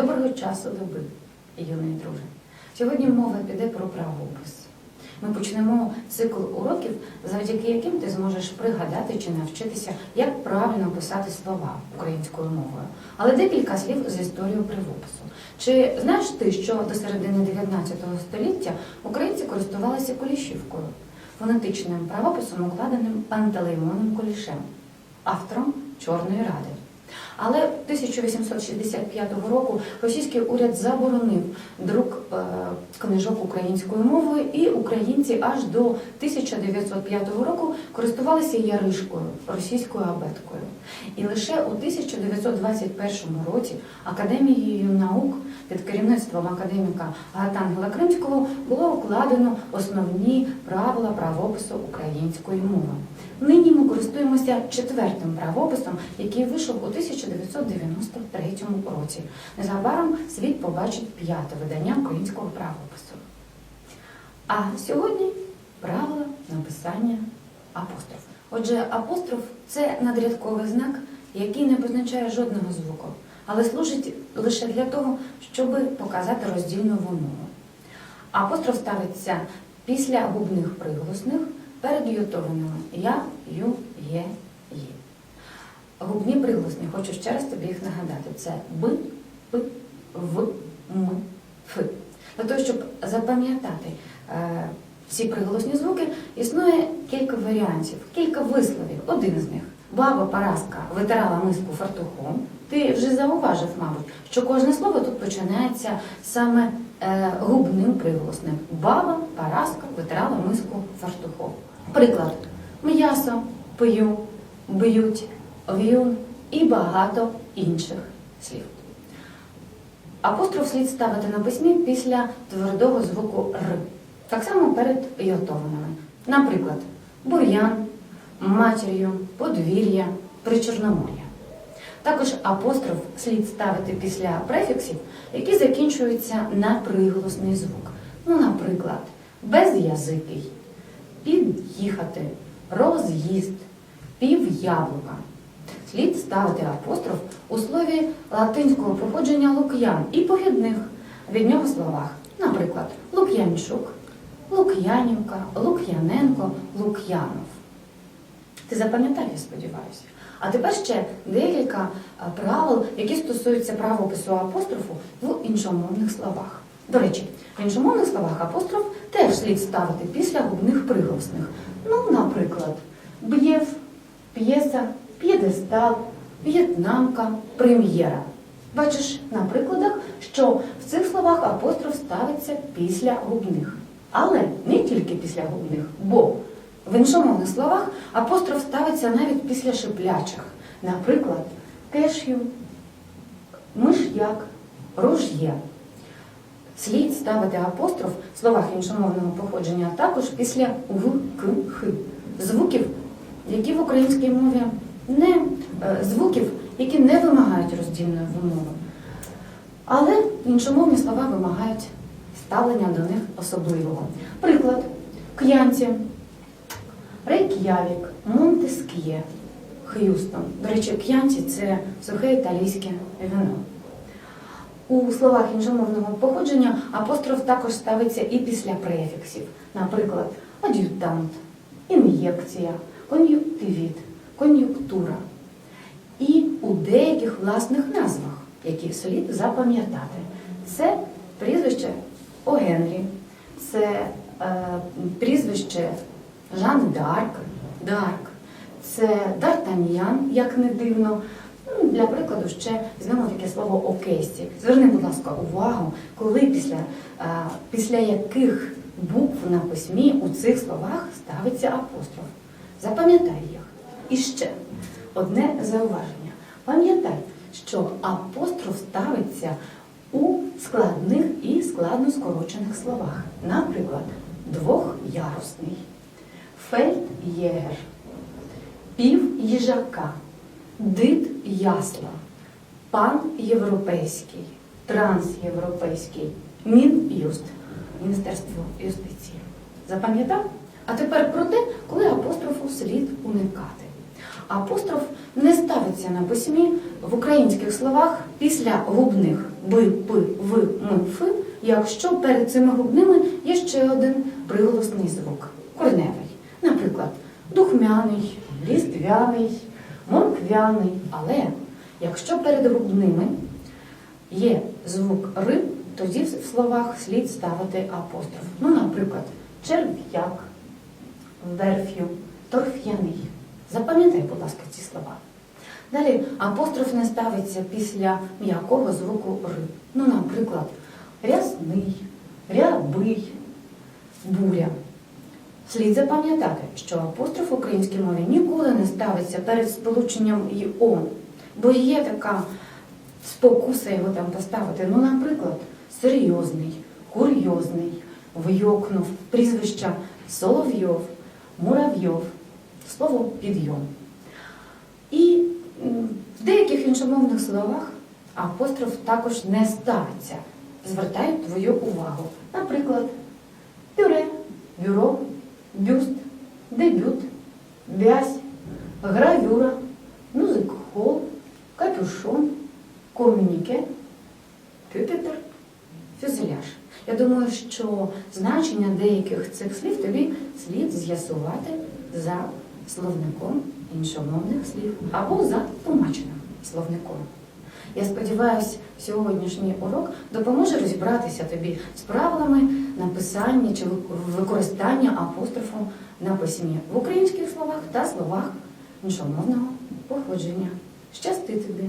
Доброго часу доби, юний друже. Сьогодні мова піде про правопис. Ми почнемо цикл уроків, завдяки яким ти зможеш пригадати чи навчитися, як правильно писати слова українською мовою. Але декілька слів з історією правопису. Чи знаєш ти, що до середини 19 століття українці користувалися кулішівкою, фонетичним правописом, укладеним Пантелеймоном Кулішем, автором Чорної Ради? Але 1865 року російський уряд заборонив друк книжок українською мовою, і українці аж до 1905 року користувалися яришкою, російською абеткою. І лише у 1921 році Академією наук під керівництвом академіка Гатангела Кримського було укладено основні правила правопису української мови. Нині ми користуємося четвертим правописом, який вийшов у 1993 році. Незабаром світ побачить п'яте видання українського правопису. А сьогодні правила написання апострофу. Отже, апостроф це надрядковий знак, який не позначає жодного звуку, але служить лише для того, щоб показати роздільну вимову. Апостроф ставиться після губних приголосних перед ютованими я, ю, є, є. Губні приголосні, хочу ще раз тобі їх нагадати. Це б, п, в, м. Для того, щоб запам'ятати е, всі приголосні звуки, існує кілька варіантів, кілька висловів. Один з них баба Параска витирала миску фартухом. Ти вже зауважив, мабуть, що кожне слово тут починається саме е, губним приголосним. Баба Параска витирала миску фартухом. Приклад: м'ясо, пию, б'ють, в'юн і багато інших слів. Апостроф слід ставити на письмі після твердого звуку Р. Так само перед йотованими. Наприклад, бур'ян, матір'ю, подвір'я, причорномор'я. Також апостроф слід ставити після префіксів, які закінчуються на приголосний звук. Ну, наприклад, без'язикий, під'їхати, роз'їзд, пів яблука. Слід ставити апостроф у слові латинського походження лук'ян і похідних від нього словах. Наприклад, Лук'янчук, Лук'янівка, Лук'яненко, Лук'янов. Ти запам'ятав, я сподіваюся. А тепер ще декілька правил, які стосуються правопису апострофу в іншомовних словах. До речі, в іншомовних словах апостроф теж слід ставити після губних приголосних. Ну, наприклад, б'єв, п'єса, п'єдестал, в'єтнамка, прем'єра. Бачиш на прикладах, що в цих словах апостроф ставиться після губних. Але не тільки після губних, бо в іншомовних словах апостроф ставиться навіть після шиплячих. Наприклад, кешю, миш'як, руж'є. Слід ставити апостроф в словах іншомовного походження також після в, к, х. Звуків, які в українській мові не е, звуків, які не вимагають роздільної вимови. Але іншомовні слова вимагають ставлення до них особливого. Приклад к'янці, Рейк'явік, Монтеск'є, Х'юстон. До речі, к'янці це сухе італійське вино. У словах іншомовного походження апостроф також ставиться і після префіксів. Наприклад, ад'ютант, ін'єкція, кон'юктивіт, кон'юнктура. І у деяких власних назвах, які слід запам'ятати. Це прізвище О. Генрі, це е, прізвище Жан Дарк, Дарк, це Д'Артаньян, як не дивно. Ну, Для прикладу, ще візьмемо таке слово окесті. Зверни, будь ласка, увагу, коли після, е, після яких букв на письмі у цих словах ставиться апостроф. Запам'ятай їх. І ще одне зауваження. Пам'ятай, що апостроф ставиться у складних і складно скорочених словах. Наприклад, двохярусний, фельд'єгер, пів їжака, дит ясла, пан європейський, трансєвропейський, Мін'юст, Міністерство юстиції. Запам'ятав? А тепер про те, коли апострофу слід уникати. Апостроф не ставиться на письмі в українських словах після губних би, пи, ви, ми, фи, якщо перед цими губними є ще один приголосний звук кореневий. Наприклад, духмяний, ліствяний, морквяний. Але якщо перед губними є звук ри, тоді в словах слід ставити апостроф. Ну, наприклад, черв'як, верф'ю, торф'яний. Запам'ятай, будь ласка, ці слова. Далі апостроф не ставиться після м'якого звуку ри. Ну, наприклад, рясний, рябий, буря. Слід запам'ятати, що апостроф в українській мові ніколи не ставиться перед сполученням і он, бо є така спокуса його там поставити. Ну, наприклад, серйозний, курйозний, вйокнув, прізвища Соловйов, Муравйов, слово підйом. І в деяких іншомовних словах апостроф також не ставиться. Звертаю твою увагу. Наприклад, пюре, бюро, бюст, дебют, вязь, гравюра, мюзик-холл, капюшон, комюніке, пюпітер, фюзеляж. Я думаю, що значення деяких цих слів тобі слід з'ясувати за словником іншомовних слів або за тлумаченим словником. Я сподіваюся, сьогоднішній урок допоможе розібратися тобі з правилами написання чи використання апострофу на письмі в українських словах та словах іншомовного походження. Щасти тобі!